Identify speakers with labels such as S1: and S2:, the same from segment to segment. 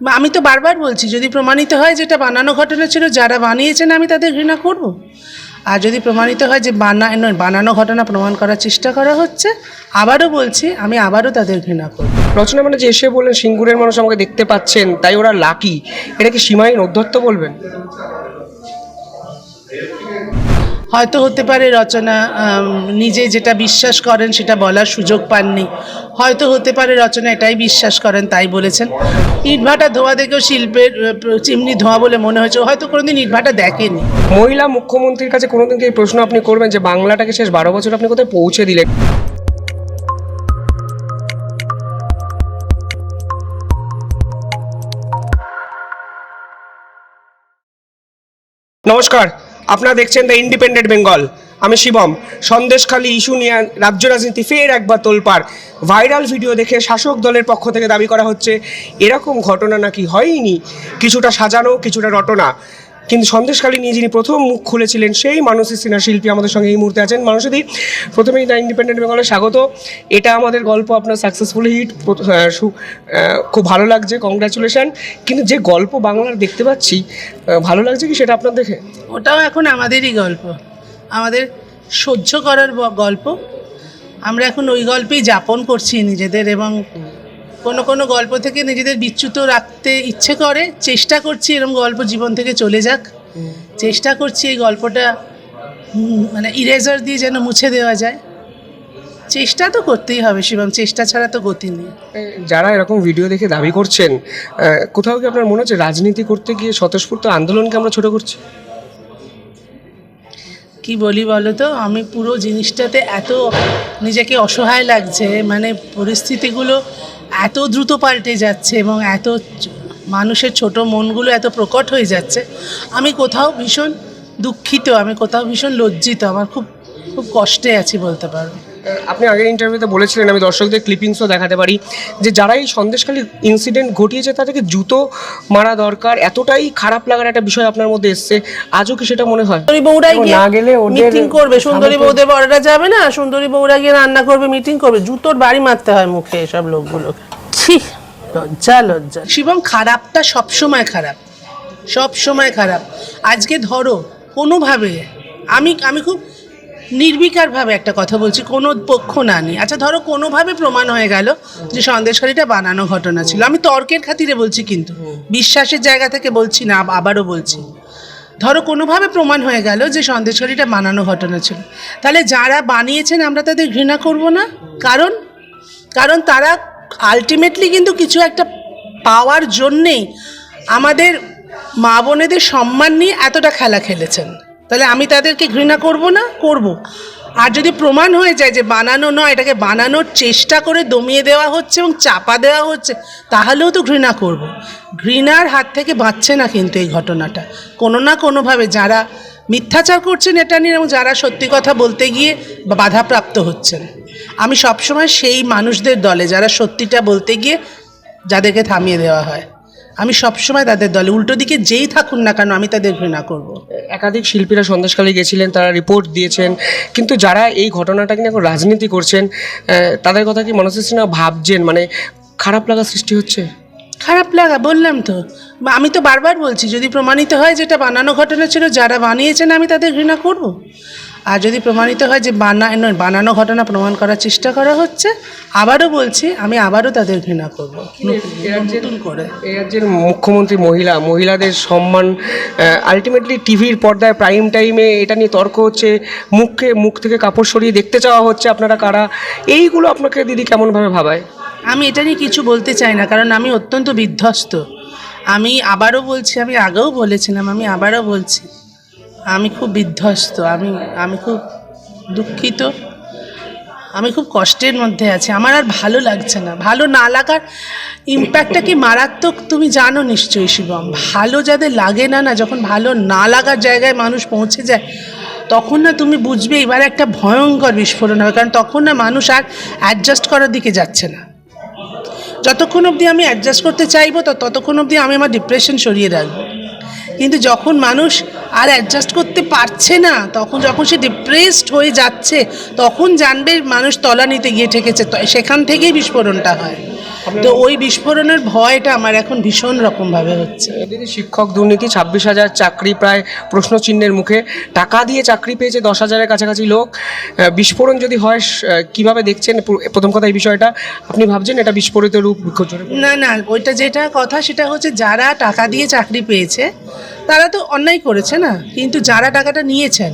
S1: আমি তো বারবার বলছি যদি প্রমাণিত হয় যেটা বানানো ঘটনা ছিল যারা বানিয়েছেন আমি তাদের ঘৃণা করব। আর যদি প্রমাণিত হয় যে বানা নয়, বানানো ঘটনা প্রমাণ করার চেষ্টা করা হচ্ছে আবারও বলছি আমি আবারও তাদের ঘৃণা করব।
S2: রচনা মানে যে এসে বললেন সিঙ্গুরের মানুষ আমাকে দেখতে পাচ্ছেন তাই ওরা লাকি। এটা কি সীমাহীন অধ্যত্ত বলবেন?
S1: হয়তো হতে পারে রচনা নিজে যেটা বিশ্বাস করেন সেটা বলার সুযোগ পাননি। হয়তো হতে পারে রচনা এটাই বিশ্বাস করেন, তাই বলেছেন। ইটভাটা ধোয়া দেখেও শিল্পের চিমনি ধোয়া বলে মনে হয়েছে। হয়তো কোনোদিন ইটভাটা দেখেনি।
S2: মহিলা মুখ্যমন্ত্রীর কাছে কোনোদিন এই প্রশ্ন আপনি করবেন যে বাংলাটাকে শেষ বারো বছর আপনি কোথায় পৌঁছে দিলেন? নমস্কার। আপনারা দেখছেন দ্য ইন্ডিপেন্ডেন্ট বেঙ্গল আমি শিবম। সন্দেশখালী ইস্যু নিয়ে রাজ্য রাজনীতি ফের একবার তোলপাড়। ভাইরাল ভিডিও দেখে শাসক দলের পক্ষ থেকে দাবি করা হচ্ছে, এরকম ঘটনা নাকি হয়নি? কিছুটা সাজানো, কিছুটা রটনা। কিন্তু সন্দেশখালী নিয়ে যিনি প্রথম মুখ খুলেছিলেন, সেই মানসী সিনহা শিল্পী আমাদের সঙ্গে এই মুহূর্তে আছেন। মানুষদি, প্রথমেই দ্য ইন্ডিপেন্ডেন্ট বেঙ্গলে স্বাগত। এটা আমাদের গল্প, আপনার সাকসেসফুল হিট খুব ভালো লাগছে কংগ্রাচুলেশন কিন্তু যে গল্প বাংলার দেখতে পাচ্ছি ভালো লাগছে কি সেটা আপনার দেখে?
S1: ওটাও এখন আমাদেরই গল্প। আমাদের সহ্য করার গল্প। আমরা এখন ওই গল্পেই যাপন করছি নিজেদের এবং কোনো কোনো গল্প থেকে নিজেদের বিচ্যুত রাখতে ইচ্ছে করে চেষ্টা করছি এরকম গল্প জীবন থেকে চলে যাক। চেষ্টা করছি এই গল্পটা মানে ইরেজার দিয়ে যেন মুছে দেওয়া যায়। চেষ্টা তো করতেই হবে শিবম চেষ্টা ছাড়া তো গতি নেই।
S2: যারা এরকম ভিডিও দেখে দাবি করছেন কোথাও কি আপনার মনে হচ্ছে রাজনীতি করতে গিয়ে স্বতঃস্ফূর্ত আন্দোলনকে আমরা ছোট করছি?
S1: কি বলি বলো তো? আমি পুরো জিনিসটাতে এত নিজেকে অসহায় লাগছে মানে পরিস্থিতিগুলো এত দ্রুত পাল্টে যাচ্ছে এবং এত মানুষের ছোট মনগুলো এত প্রকট হয়ে যাচ্ছে। আমি কোথাও ভীষণ দুঃখিত, আমি কোথাও ভীষণ লজ্জিত, আমার খুব খুব কষ্টে আছি বলতে পারব
S2: আপনি আগের ইন্টারভিউতে বলেছিলেন আমি দর্শকদের ক্লিপিংসও দেখাতে পারি যে যারা এই সন্দেশখালী ইনসিডেন্ট ঘটিয়েছে তাদেরকে জুতো মারা দরকার এতটাই খারাপ লাগার একটা বিষয় আপনার মধ্যে এসছে। আজও কি সেটা মনে হয়?
S1: সুন্দরী বউরাই গিয়ে
S2: না গেলে
S1: মিটিং করবে সুন্দরী বউদের বড়রা যাবে না সুন্দরী বউরা গিয়ে রান্না করবে মিটিং করবে জুতোর বাড়ি মারতে হয় মুখে এসব লোকগুলোকে। ছি লজ্জা লজ্জা। শিবম খারাপটা সবসময় খারাপ সব সময় খারাপ। আজকে ধরো কোনোভাবে আমি আমি খুব নির্বিকারভাবে একটা কথা বলছি কোনো পক্ষ না নিই আচ্ছা ধরো কোনোভাবে প্রমাণ হয়ে গেল যে সন্দেশকারীটা বানানো ঘটনা ছিল। আমি তর্কের খাতিরে বলছি কিন্তু বিশ্বাসের জায়গা থেকে বলছি না আবারও বলছি। ধরো কোনোভাবে প্রমাণ হয়ে গেল যে সন্দেশকারীটা বানানো ঘটনা ছিল। তাহলে যারা বানিয়েছেন আমরা তাদের ঘৃণা করব না? কারণ কারণ তারা আলটিমেটলি কিন্তু কিছু একটা পাওয়ার জন্যেই আমাদের মা বোনেদের সম্মান নিয়ে এতটা খেলা খেলেছেন। তাহলে আমি তাদেরকে ঘৃণা করব না? করব। আর যদি প্রমাণ হয়ে যায় যে বানানো নয়, এটাকে বানানোর চেষ্টা করে দমিয়ে দেওয়া হচ্ছে এবং চাপা দেওয়া হচ্ছে, তাহলেও তো ঘৃণা করব। ঘৃণার হাত থেকে বাঁচছে না কিন্তু এই ঘটনাটা। কোনো না কোনোভাবে যারা মিথ্যাচার করছেন এটা নিয়ে এবং যারা সত্যি কথা বলতে গিয়ে বাধাপ্রাপ্ত হচ্ছেন, আমি সবসময় সেই মানুষদের দলে যারা সত্যিটা বলতে গিয়ে যাদেরকে থামিয়ে দেওয়া হয়। আমি সবসময় তাদের দলে উল্টো দিকে যেই থাকুন না কেন আমি তাদের ঘৃণা করব।
S2: একাধিক শিল্পীরা সন্দেশকালে গেছিলেন তারা রিপোর্ট দিয়েছেন। কিন্তু যারা এই ঘটনাটাকে নিয়ে এখন রাজনীতি করছেন তাদের কথা কি মনসা সিনহা ভাবছেন মানে খারাপ লাগা সৃষ্টি হচ্ছে?
S1: খারাপ লাগা বললাম তো। আমি তো বারবার বলছি যদি প্রমাণিত হয় যেটা বানানো ঘটনা ছিল যারা বানিয়েছেন আমি তাদের ঘৃণা করব? আর যদি প্রমাণিত হয় যে বানা নয়, বানানো ঘটনা প্রমাণ করার চেষ্টা করা হচ্ছে আবারও বলছি আমি আবারও তাদের ঘৃণা করব। নতুন করে।
S2: রাজ্যের মুখ্যমন্ত্রী মহিলা মহিলাদের সম্মান আলটিমেটলি টিভির পর্দায় প্রাইম টাইমে এটা নিয়ে তর্ক হচ্ছে মুখে মুখ থেকে কাপড় সরিয়ে দেখতে চাওয়া হচ্ছে আপনারা কারা? এইগুলো আপনাকে দিদি কেমনভাবে ভাবায়?
S1: আমি এটা নিয়ে কিছু বলতে চাই না কারণ আমি অত্যন্ত বিধ্বস্ত। আমি আবারও বলছি আমি আগেও বলেছিলাম আমি আবারও বলছি আমি খুব বিধ্বস্ত, আমি আমি খুব দুঃখিত। আমি খুব কষ্টের মধ্যে আছি। আমার আর ভালো লাগছে না। ভালো না লাগার ইম্প্যাক্টটা কি মারাত্মক তুমি জানো নিশ্চয়ই, শিবম। ভালো যাদের লাগে না না, যখন ভালো না লাগার জায়গায় মানুষ পৌঁছে যায়, তখন না তুমি বুঝবে এবার একটা ভয়ঙ্কর বিস্ফোরণ হবে, কারণ তখন না মানুষ আর অ্যাডজাস্ট করার দিকে যাচ্ছে না। যতক্ষণ অবধি আমি অ্যাডজাস্ট করতে চাইব, তো, ততক্ষণ অবধি আমি আমার ডিপ্রেশন সরিয়ে রাখব। কিন্তু যখন মানুষ আর অ্যাডজাস্ট করতে পারছে না। তখন যখন সে ডিপ্রেসড হয়ে যাচ্ছে, তখন জানবে মানুষ তলা নিতে গিয়ে ঠেকেছে। সেখান থেকেই বিস্ফোরণটা হয়। তো ওই বিস্ফোরণের ভয়টা আমার এখন ভীষণ রকমভাবে হচ্ছে।
S2: শিক্ষক দুর্নীতি ছাব্বিশ হাজার চাকরি প্রায় প্রশ্নচিহ্নের মুখে টাকা দিয়ে চাকরি পেয়েছে দশ হাজারের কাছাকাছি লোক। বিস্ফোরণ যদি হয় কীভাবে দেখছেন? প্রথম কথা এই বিষয়টা। আপনি ভাবছেন এটা বিস্ফোরিত রূপ
S1: না না ওইটা যেটা কথা সেটা হচ্ছে যারা টাকা দিয়ে চাকরি পেয়েছে তারা তো অন্যায় করেছে না? কিন্তু যারা টাকাটা নিয়েছেন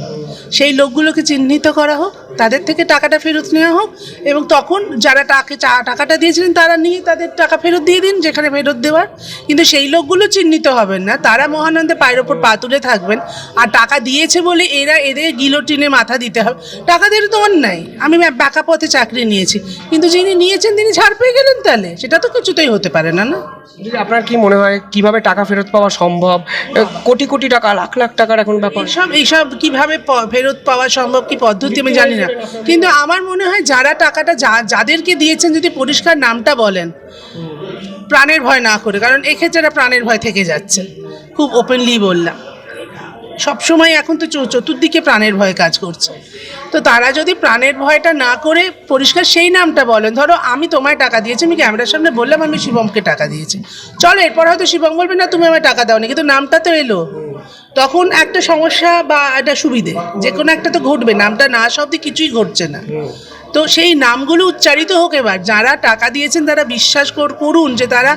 S1: সেই লোকগুলোকে চিহ্নিত করা হোক তাদের থেকে টাকাটা ফেরত নেওয়া হোক এবং তখন যারা চা- টাকাটা দিয়েছিলেন তারা নিয়ে তাদের টাকা ফেরত দিয়ে দিন, যেখানে ফেরত দেওয়ার। কিন্তু সেই লোকগুলো চিহ্নিত হবেন না। তারা মহানন্দে পায়ের ওপর পা তুলে থাকবেন। আর টাকা দিয়েছে বলে এরা এদের গিলোটিনে মাথা দিতে হবে। টাকা দিয়ে তো অন্যায়। আমি বাঁকা পথে চাকরি নিয়েছি। কিন্তু যিনি নিয়েছেন, তিনি ছাড় পেয়ে গেলেন তাহলে? সেটা তো কিছুতেই হতে পারে না না?
S2: আপনার কি মনে হয় কীভাবে টাকা ফেরত পাওয়া সম্ভব? কোটি কোটি টাকা, লাখ লাখ টাকার এখন ব্যাপার।
S1: এইসব এইসব কীভাবে ফেরত পাওয়া সম্ভব কি পদ্ধতি আমি জানি না। কিন্তু আমার মনে হয় যারা টাকাটা যাদেরকে দিয়েছেন যদি পরিষ্কার নামটা বলেন, প্রাণের ভয় না করে, কারণ এক্ষেত্রে প্রাণের ভয় থেকে যাচ্ছে। খুব ওপেনলি বললাম। সবসময় এখন তো চতুর্দিকে প্রাণের ভয় কাজ করছে। তো তারা যদি প্রাণের ভয়টা না করে পরিষ্কার সেই নামটা বলেন। ধরো আমি তোমায় টাকা দিয়েছি, আমি ক্যামেরার সামনে বললাম আমি শিবমকে টাকা দিয়েছি। চলো এরপর হয়তো শিবম বলবে, না, তুমি আমায় টাকা দাওনি। কিন্তু নামটা তো এলো। তখন একটা সমস্যা বা একটা সুবিধে যে কোনো একটা তো ঘটবে, নামটা না অব্দি কিছুই ঘটছে না। তো সেই নামগুলো উচ্চারিত হোক এবার। যারা টাকা দিয়েছেন, তারা বিশ্বাস কর- করুন যে তারা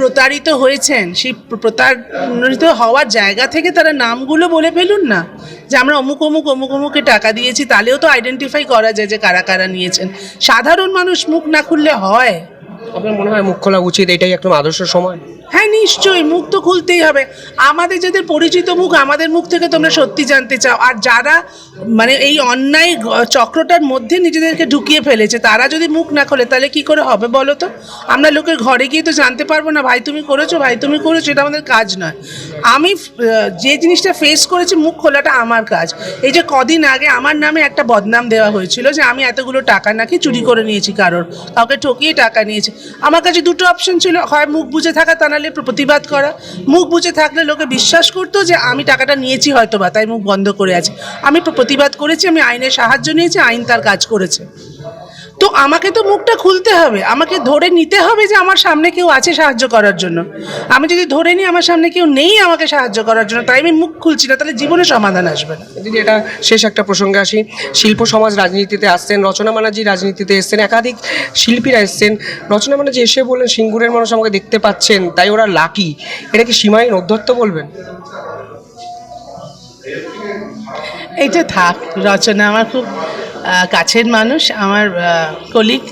S1: প্রতারিত হয়েছেন, সেই প্র- প্রতারিত হওয়ার জায়গা থেকে তারা নামগুলো বলে ফেলুন না। যে আমরা অমুক অমুক অমুক, অমুকে টাকা দিয়েছি, তাহলেও তো আইডেন্টিফাই করা যায় যে কারা কারা নিয়েছেন। সাধারণ মানুষ মুখ না খুললে হয়।
S2: আপনার মনে হয় মুখ খোলা উচিত? এটাই একদম আদর্শ সময়?
S1: হ্যাঁ নিশ্চয়ই, মুখ তো খুলতেই হবে। আমাদের যাদের পরিচিত মুখ, আমাদের মুখ থেকে তোমরা সত্যি জানতে চাও। আর যারা মানে এই অন্যায় চক্রটার মধ্যে নিজেদেরকে ঢুকিয়ে ফেলেছে, তারা যদি মুখ না খোলে, তাহলে কি করে হবে বলো তো? আমরা লোকের ঘরে গিয়ে তো জানতে পারব না, ভাই, তুমি করেছ, ভাই, তুমি করেছ, এটা আমাদের কাজ নয়। আমি যে জিনিসটা ফেস করেছি, মুখ খোলাটা আমার কাজ। এই যে কদিন আগে আমার নামে একটা বদনাম দেওয়া হয়েছিল যে, আমি এতগুলো টাকা নাকি চুরি করে নিয়েছি কারোর, কাউকে ঠকিয়ে টাকা নিয়েছি। আমার কাছে দুটো অপশন ছিল, হয় মুখ বুঝে থাকা, তা নাহলে প্রতিবাদ করা। মুখ বুঝে থাকলে লোকে বিশ্বাস করতো যে আমি টাকাটা নিয়েছি হয়তো বা তাই মুখ বন্ধ করে আছে। আমি প্র- প্রতিবাদ করেছি, আমি আইনের সাহায্য নিয়েছি, আইন তার কাজ করেছে। তো আমাকে তো মুখটা খুলতে হবে। আমাকে ধরে নিতে হবে যে আমার সামনে কেউ আছে সাহায্য করার জন্য। আমি যদি ধরে নিই আমার সামনে কেউ নেই আমাকে সাহায্য করার জন্য তাই আমি মুখ খুলছি না তাহলে জীবনে সমাধান আসবে না।
S2: দিদি এটা শেষ একটা প্রসঙ্গে আসি শিল্প সমাজ রাজনীতিতে আসছেন রচনা ব্যানার্জি রাজনীতিতে এসছেন একাধিক শিল্পীরা এসছেন রচনা ব্যানার্জি এসে বললেন সিঙ্গুরের মানুষ আমাকে দেখতে পাচ্ছেন তাই ওরা লাকি। এটা কি সীমাহীন অধ্যত্ত বলবেন?
S1: এইটা থাক রচনা আমার খুব কাছের মানুষ আমার কলিগ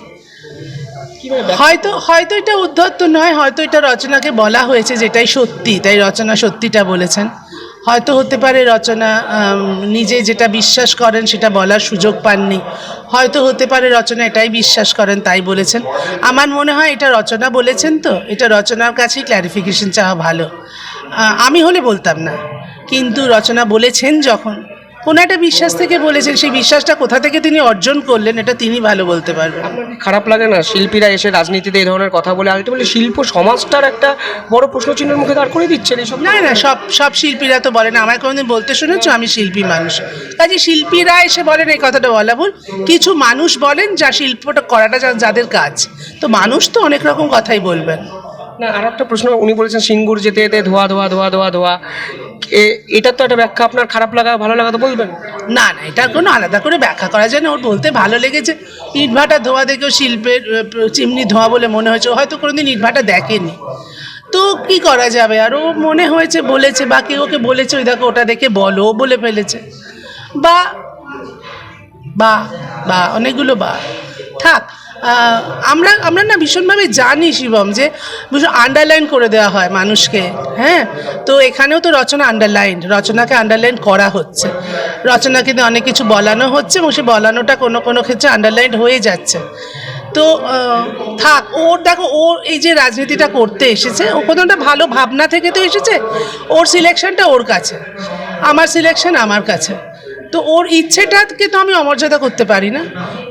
S1: হয়তো হয়তো এটা উদ্ধত্ত নয় হয়তো এটা রচনাকে বলা হয়েছে যেটাই সত্যি তাই রচনা সত্যিটা বলেছেন। হয়তো হতে পারে রচনা নিজে যেটা বিশ্বাস করেন সেটা বলার সুযোগ পাননি। হয়তো হতে পারে রচনা এটাই বিশ্বাস করেন তাই বলেছেন। আমার মনে হয় এটা রচনা বলেছেন তো এটা রচনার কাছেই ক্ল্যারিফিকেশন চাওয়া ভালো। আমি হলে বলতাম না কিন্তু রচনা বলেছেন যখন কোনো একটা বিশ্বাস থেকে বলেছেন সেই বিশ্বাসটা কোথা থেকে তিনি অর্জন করলেন এটা তিনি ভালো বলতে পারবেন।
S2: খারাপ লাগে না? শিল্পীরা এসে রাজনীতিতে এই ধরনের কথা বলে আলটিমেটলি শিল্প সমাজটার একটা বড় প্রশ্নচিহ্নের মুখে দাঁড় করে দিচ্ছেন এইসব
S1: না না সব সব শিল্পীরা তো বলে না আমায় কোনোদিন বলতে শুনেছো? আমি শিল্পী মানুষ। কাজে শিল্পীরা এসে বলেন এই কথাটা বলা ভুল। কিছু মানুষ বলেন যা শিল্পটা করাটা যাদের কাজ। তো মানুষ তো অনেক রকম কথাই বলবেন।
S2: না আর একটা প্রশ্ন উনি বলেছেন সিঙ্গুর যেতে যেতে ধোয়া ধোয়া ধোয়া ধোয়া ধোয়া। এ- এটার তো একটা ব্যাখ্যা, আপনার খারাপ লাগা, ভালো লাগা তো বলবেন?
S1: না না, এটা কোনো আলাদা করে ব্যাখ্যা করা যায় না। ওর বলতে ভালো লেগেছে। ইটভাটা ধোয়া দেখেও শিল্পের চিমনি ধোয়া বলে মনে হয়েছে। হয়তো কোনোদিন ইটভাটা দেখেনি। তো কি করা যাবে? আর ও মনে হয়েছে, বলেছে বা কেউ ওকে বলেছে, ওই দেখো, ওটা দেখে বলো। ও বলে ফেলেছে। বা বা, অনেকগুলো বা। থাক আমরা আমরা না ভীষণভাবে জানি শিবম যে ভীষণ আন্ডারলাইন করে দেওয়া হয় মানুষকে হ্যাঁ? তো এখানেও তো রচনা আন্ডারলাইন রচনাকে আন্ডারলাইন করা হচ্ছে। রচনাকে অনেক কিছু বলানো হচ্ছে এবং সে বলানোটা কোনো কোনো ক্ষেত্রে আন্ডারলাইন হয়ে যাচ্ছে। তো থাক, ওর দেখো, ওর এই যে রাজনীতিটা করতে এসেছে, ও কোনো একটা ভালো ভাবনা থেকে তো এসেছে, ওর সিলেকশনটা ওর কাছে। আমার সিলেকশন আমার কাছে। তো ওর ইচ্ছেটাকে তো আমি অমর্যাদা করতে পারি না।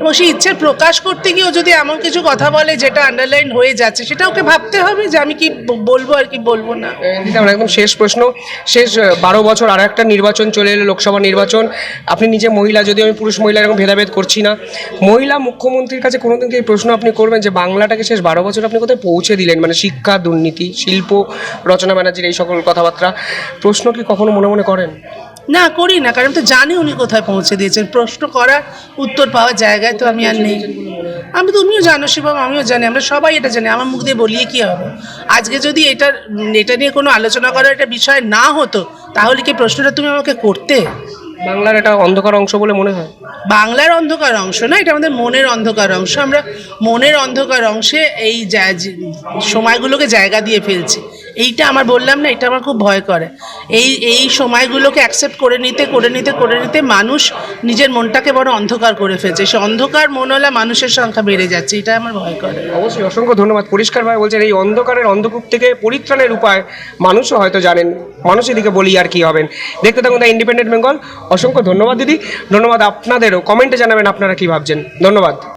S1: এবং সেই ইচ্ছের প্রকাশ করতে গিয়েও যদি এমন কিছু কথা বলে যেটা আন্ডারলাইন হয়ে যাচ্ছে, সেটা ওকে ভাবতে হবে যে আমি কি বলব আর কি বলব না।
S2: আমার একদম শেষ প্রশ্ন। শেষ বারো বছর আর একটা নির্বাচন চলে এলো, লোকসভা নির্বাচন। আপনি নিজে মহিলা যদি আমি পুরুষ মহিলা, এরকম ভেদাভেদ করছি না। মহিলা মুখ্যমন্ত্রীর কাছে কোনোদিন এই প্রশ্ন আপনি করবেন যে বাংলাটাকে শেষ বারো বছর আপনি কোথায় পৌঁছে দিলেন? মানে শিক্ষা, দুর্নীতি, শিল্প, রচনা, ব্যানার্জির এই সকল কথাবার্তা। প্রশ্ন কি কখনো মনে মনে করেন?
S1: না করি না কারণ তো জানি উনি কোথায় পৌঁছে দিয়েছেন। প্রশ্ন করার উত্তর পাওয়ার জায়গায় তো আমি আর নেই। আমি তুমিও জানো শিবম আমিও জানি আমরা সবাই এটা জানি আমার মুখ দিয়ে বলিয়ে কী হবে? আজকে যদি এটা এটা নিয়ে কোনো আলোচনা করার একটা বিষয় না হতো তাহলে কি প্রশ্নটা তুমি আমাকে করতে?
S2: বাংলার এটা অন্ধকার অংশ বলে মনে হয়।
S1: বাংলার অন্ধকার অংশ না এটা আমাদের মনের অন্ধকার অংশ। আমরা মনের অন্ধকার অংশে এই সময়গুলোকে জায়গা দিয়ে ফেলছি। এইটা আমার বললাম না, এটা আমার খুব ভয় করে। এই এই সময়গুলোকে অ্যাকসেপ্ট করে নিতে করে নিতে করে নিতে মানুষ নিজের মনটাকে বড় অন্ধকার করে ফেলছে। সে অন্ধকার মনওয়ালা মানুষের সংখ্যা বেড়ে যাচ্ছে, এটা আমার ভয় করে।
S2: অবশ্যই, অসংখ্য ধন্যবাদ। পরিষ্কারভাবে বলছেন, এই অন্ধকারের অন্ধকূপ থেকে পরিত্রাণের উপায় মানুষও হয়তো জানেন। মানুষ এদিকে বলি আর কি হবেন। দেখতে থাকুন দ্য ইন্ডিপেন্ডেন্ট বেঙ্গল। অসংখ্য ধন্যবাদ, দিদি। ধন্যবাদ আপনাদেরও। কমেন্টে জানাবেন আপনারা কি ভাবছেন। ধন্যবাদ।